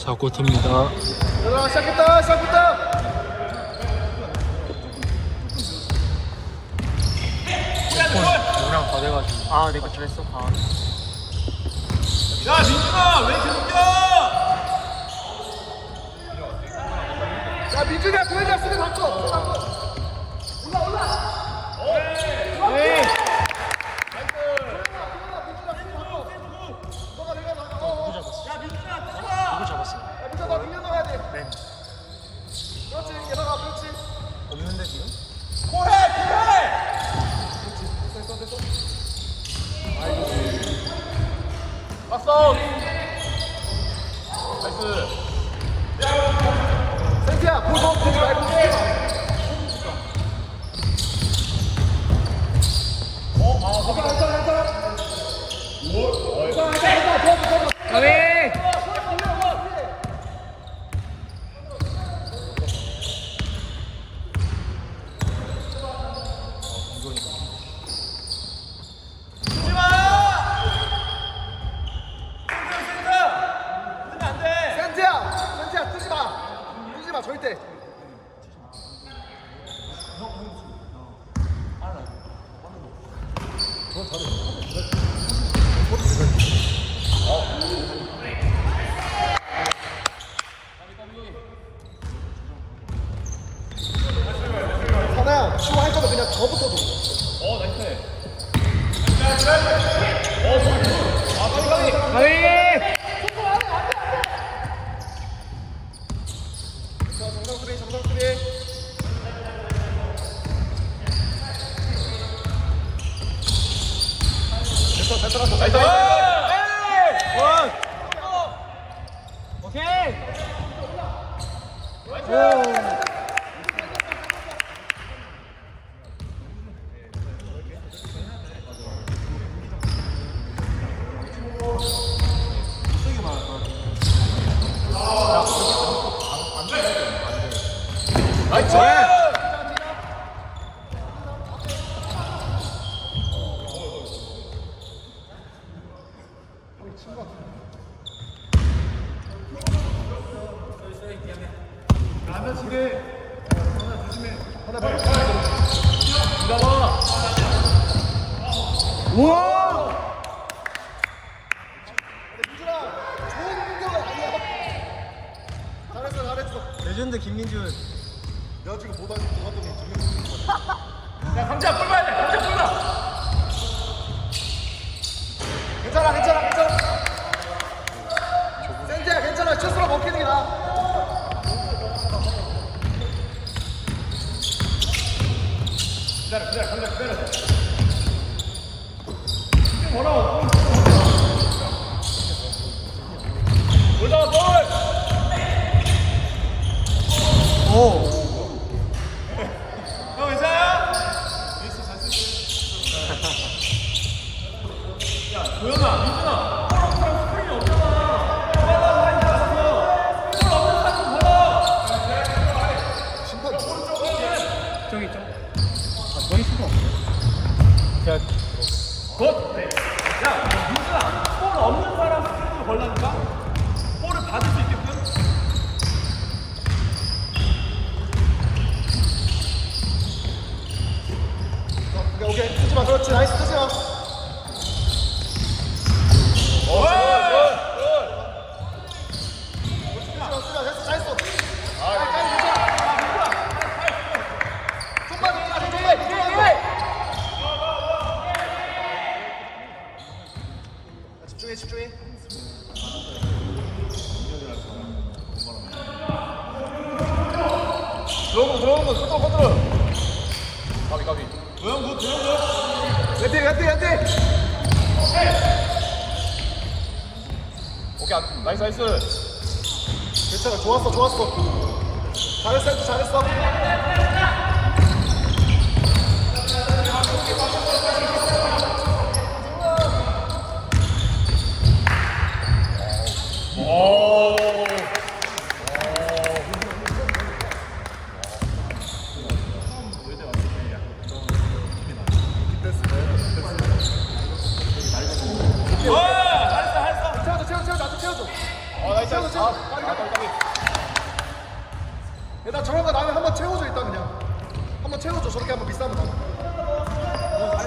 자, 고트입니다. 얘들아 시작했다 시작했다 누구랑 다 돼가지고 아 내가 잘했어 아 야 민준아 왜 계속 뛰어? 야 민준이야 도현이야 수비 바꿔 수비 바꿔 올라 올라 네. 너가 내가 나가 어, 어. 누구 잡았어? 야 민준아 너 밀려 나가야 돼 네 그렇지 얘들아 그렇지 없는데 지금? 고해 고해. 됐어 됐어 왔어. 나이스. 말고 어? 아, 괜찮아. 괜찮아, 괜찮아, 괜찮아. 도와줘, 도와줘. 가비 뛰지 마. 센터 센터. 뛰면 안 돼. 센티야, 센티야, 뜨지 마. 뜨지 마, 절대. 하나야, 치고 할 거면 그냥 저부터 줘. 어 나이스. 가비 따랐어. 나이스. 원 오케이 나이스. 하나 봐. 우와 민준아, 좋은 공격은 아니야. 잘했어, 잘했어. 레전드 김민준 내가 지금 못 하는 것 같더니 두개 야 감자 볼 봐야 돼. 감자 볼 봐. 괜찮아, 괜찮아, 괜찮아. 센지야, 괜찮아. 스스로 먹히는 게 나아. 기다려 기다려 감자 기다려. 뭐라고? 볼 잡아 볼. 오 형 괜찮아? 야 도현아 민준아 볼 없는 사람 스크린이 없잖아 내가 많이 봤어 볼 없는 사람 받아 심판 저기 있죠 아 저기 수가 없어 제가 굿! 네. 야 민준아 볼 없는 사람 스크린을 걸라니까 볼을 받을 수 있게끔 오케이, 오케이. 뜨지 마. 그렇지. 나이스. 뜨지 마. 굿! 뜨지 마. 뜨지 마. 됐어. 잘했어. 아, 까지 괜찮아. 좀만 더, 좀만 더, 좀만 더, 좀만 더. 자, 집중해, 집중해. 들어오는 거 들어오는 거 컨트롤 가비 가비 도현 굿 도현 굿 왼대, 왼대, 왼대. 오케이 안- 나이스 나이스 괜찮아. 좋았어, 좋았어. 잘했어, 했어, 잘했어. 빨리 가, 빨리 가. 일단 저런 거 나면 한번 채워줘 일단 그냥. 한번 채워줘 저렇게 한번 비싸면 나 어,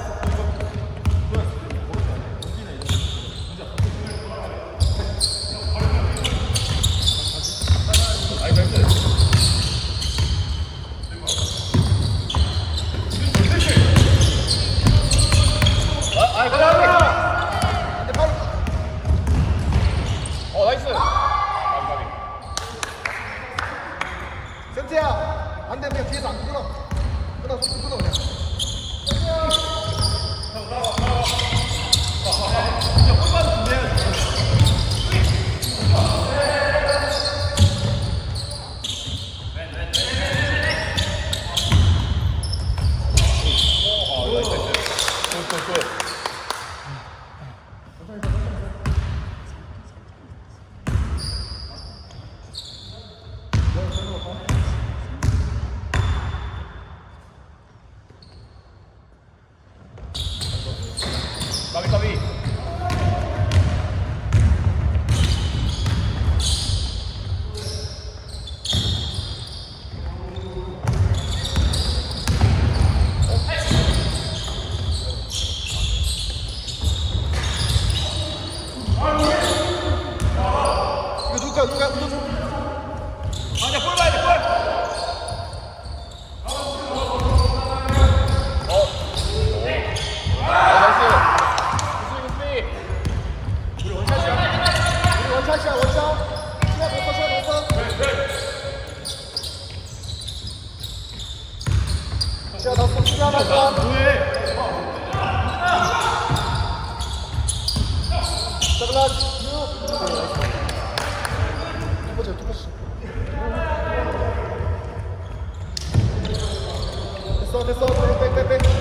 됐어 됐어 백백백백